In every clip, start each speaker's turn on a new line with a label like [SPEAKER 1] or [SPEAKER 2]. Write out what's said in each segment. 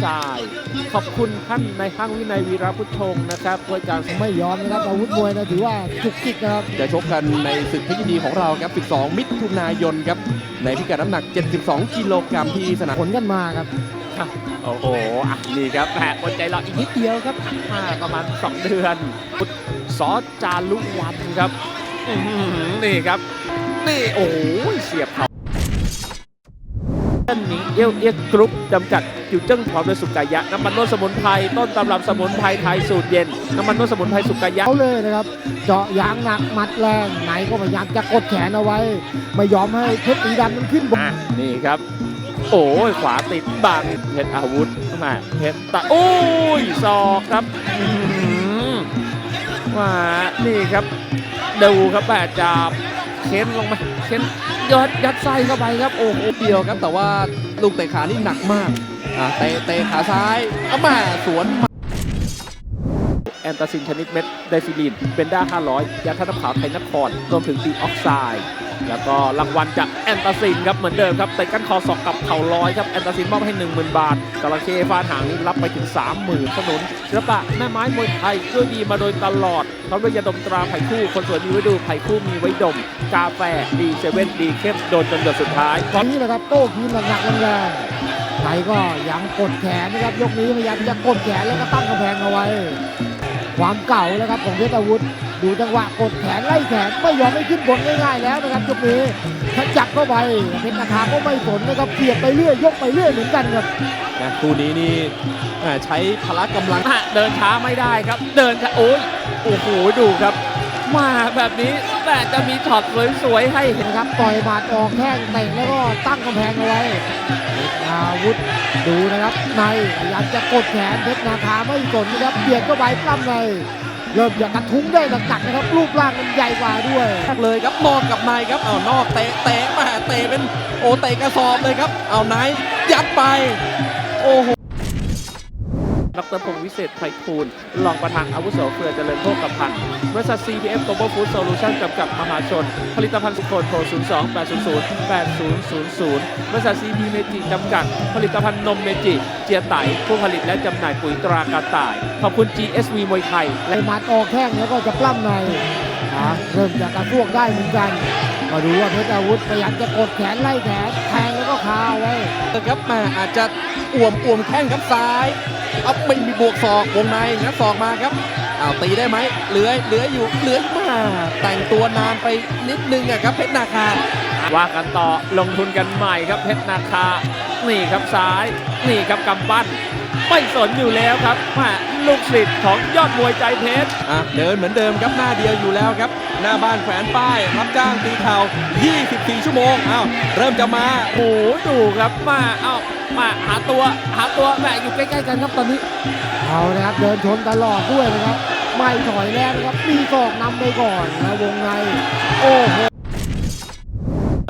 [SPEAKER 1] ไซด์ขอบคุณท่านในายห้างวินัยวีระพุทธชงศ์นะครับด้วยการ
[SPEAKER 2] ไม่ยอมนะครับอาวุธมวยนะถือว่าจุกจิกนะครับ
[SPEAKER 3] จะชกกันในศึกเพชรยินดีของเราครับ 12 มิถุนายนครับ ในพิกัดน้ำหนัก 72 กิโลกรัมที่สนาม
[SPEAKER 2] ผลกันมาครับ
[SPEAKER 1] โอ้โหอะนี่ครับแหมอดใจรออีกนิดเดียวครับมาประมาณ 2 เดือนซอสจารุวันครับอื้อหือนี่ครับ นี่โอ้โหเสียบเขา ท่านนี้เอี้ยวเอียกกรุ๊ปจำกัดจิวเจิ้งพร้อมด้วยสุกายะน้ำมันนวดสมุนไพรต้นตำรับสมุนไพรไทยสูตรเย็นน้ำมันนวดสมุนไพรสุกายะ
[SPEAKER 2] เขาเลยนะครับ เจาะยางหนักหมัดแรงไหนก็พยายามจะกดแขนเอาไว้ ไม่ยอมให้เพชรสีดำมันขึ้นบน
[SPEAKER 1] อะนี่ครับ โอ้ยขวาติดบังเพชรอาวุธมาเพชรตะโอ้ยศอกครับอื้อหือว่านี่ครับ ดูครับแปดจับเค้นลงมาเค้น ยัดยัดไส้เข้าไปครับ โอ้โห
[SPEAKER 3] เดียวครับ แต่ว่าลูกเตะขานี่หนักมากอ่าเตะเตะขาซ้ายเอามาสวน
[SPEAKER 1] อนตาซินชนิดเม็ดไดฟิลินเบนด้า 500 ยาทาน้ำขาวไทยนครรวมถึงดีออกไซด์แล้วก็รางวัลจากแอนตาซินครับเหมือนเดิมครับเตะก้นคอศอกกับเข่าลอยครับแอนตาซินมอบให้ 10,000 บาทจระเข้ฟาดหางนี่รับไปถึง 30,000สนุนศิลปะแม่ไม้มวยไทยด้วยดีมาโดยตลอดพร้อมด้วยยาดมตราไผ่คู่คนสวยมีไว้ดูไผ่คู่มีไว้ดม กาแฟดีเซเว่นดีเข้มโดนจนหยดสุดท้าย
[SPEAKER 2] ตอนนี้นะครับโต้คืนหนักๆแรงๆไหนก็ยังกดแขนนะครับยกนี้พยายามจะกดแขนแล้วก็ตั้งกระแพงเอาไว้ ความเก่าแล้วครับของเพชรอาวุธ ดูจังหวะกดแขนไล่แขนไม่ยอมให้ขึ้นบนง่ายๆแล้วนะครับยกนี้ถ้าจับเข้าไปเพชรนาคาก็ไม่สนนะครับเสียบไปเรื่อยยกไปเรื่อยเหมือนกันครับ
[SPEAKER 3] นะคู่นี้นี่ใช้พละกำลัง
[SPEAKER 1] เดินช้าไม่ได้ครับ เดินโอ้ยโอ้โหดูครับ มาแบบนี้ แต่จะมีช็อตสวยๆให้เห็น
[SPEAKER 2] ครับต่อยหมัดออกแข้งเตะแล้วก็ตั้งกำแพงเอาไว้อาวุธดูนะครับในพยายามจะกดแขนเพชรนาคาไม่สนนะครับเบียดเข้าไปปล้ำในเริ่มอยากกระทุ้งได้หนักๆนะครับ รูปร่างมันใหญ่กว่าด้วย
[SPEAKER 3] เลยครับนอกกับในครับเอานอกเตะเตะมาเตะเป็นโอเตะกระสอบเลยครับเอาไหนยัดไป โอ้โห
[SPEAKER 1] ดรพงศ์วิเศษไพฑูรย์รองประธานอาวุโสเครือเจริญโภคภัณฑ์บริษัท CPF Global Food Solution จำกัดมหาชน ผลิตภัณฑ์สุโขทัยโทร 02 800 8000 บริษัท CP เมจิจำกัด ผลิตภัณฑ์นมเมจิ เจียไตผู้ผลิตและจำหน่ายปุ๋ยตรากระต่าย ขอบคุณ GSV มวยไทย
[SPEAKER 2] ไล่หมัดออกแข้งแล้วก็จะปล้ำในนะเริ่มจะกระซวกได้เหมือนกันมาดูว่าเพชรอาวุธพยายามจะกดแขนไล่แขนแทงแล้วก็คาไว้
[SPEAKER 3] ครับแมาอาจจะ อ่วมอ่วมแข้งครับซ้ายเอาไม่มีบวกศอกวงในงัดศอกมาครับเอาตีได้ไหมเหลือเหลืออยู่เหลือมาแต่งตัวนานไปนิดนึงอะครับเพชรนาคา
[SPEAKER 1] ว่ากันต่อลงทุนกันใหม่ครับเพชรนาคานี่ครับซ้าย นี่ครับกำปั้นไม่สนอยู่แล้วครับมา ลูกศิษย์ของยอดมวยใจเพชร
[SPEAKER 3] อะเดินเหมือนเดิมครับหน้าเดียวอยู่แล้วครับ หน้าบ้านแขวนป้าย รับจ้างตีเข่า24 ชั่วโมงอ้าวเริ่มจะมา
[SPEAKER 1] โอ้โหดูครับมาเอ้ามาหาตัวหาตัวแม่อยู่ใกล้ๆกันครับตอนนี้
[SPEAKER 2] เอานะครับเดินชนตลอดด้วยนะครับ ไม่ถอยแล้วนะครับมีศอกนำไปก่อนแล้ววงในโอ้โห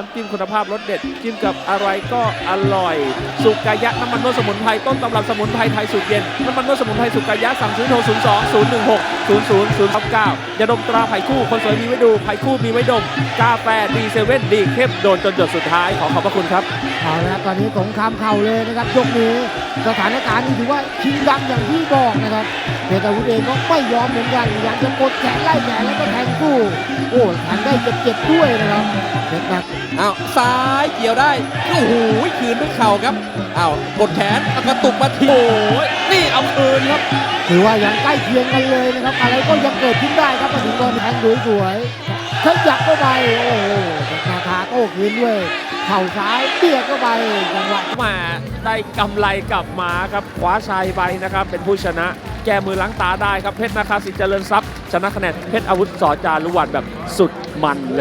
[SPEAKER 1] น้ำจิ้มคุณภาพรสเด็ด จิ้มกับอะไรก็อร่อย สุกายะน้ำมันนวดสมุนไพรต้นตำรับสมุนไพรไทยสูตรเย็น น้ำมันนวดสมุนไพรสุกายะสั่งซื้อโทร 0 2 0 1 6 0 0 0 9 9ยาดมตราไผ่คู่ คนสวยมีไว้ดูไผ่คู่มีไว้ดม กาแฟดีเซเว่นดีเข้มโดนจนหยดสุดท้ายขอขอบพระคุณครับ
[SPEAKER 2] เอาละตอนนี้สงครามเข่าเลยนะครับยกนี้ สถานการณ์นี่ถือว่าชิงดำอย่างที่บอกนะครับเพชรอาวุธเองก็ไม่ยอมเหมือนกันอยากจะกดแขนไล่แขนแล้วก็แทงสู้โอ้แทงได้เจ็บๆด้วยนะครับเพชรนา
[SPEAKER 3] อ้าวซ้ายเกี่ยวได้โอ้โหคืนด้วยเข่าครับอ้าวกดแขนเอากระตุกมาที
[SPEAKER 1] โอ้ยนี่เอาคืนครับ
[SPEAKER 2] ถือว่ายังใกล้เคียงกันเลยนะครับ อะไรก็ยังเกิดขึ้นได้ครับมาถึงตอนแทงสวยๆขยับเข้าไปโอ้โหนาคา โต้คืนด้วยเข่าซ้ายเตี้ยเข้าไปจังหวะ
[SPEAKER 1] มาได้กำไรกลับมาครับขวาชัยไปนะครับ เป็นผู้ชนะแก้มือล้างตาได้ครับเพชรนาคาสิทธิ์เจริญทรัพย์ ชนะคะแนนเพชรอาวุธสอจารุวันแบบสุดมันเล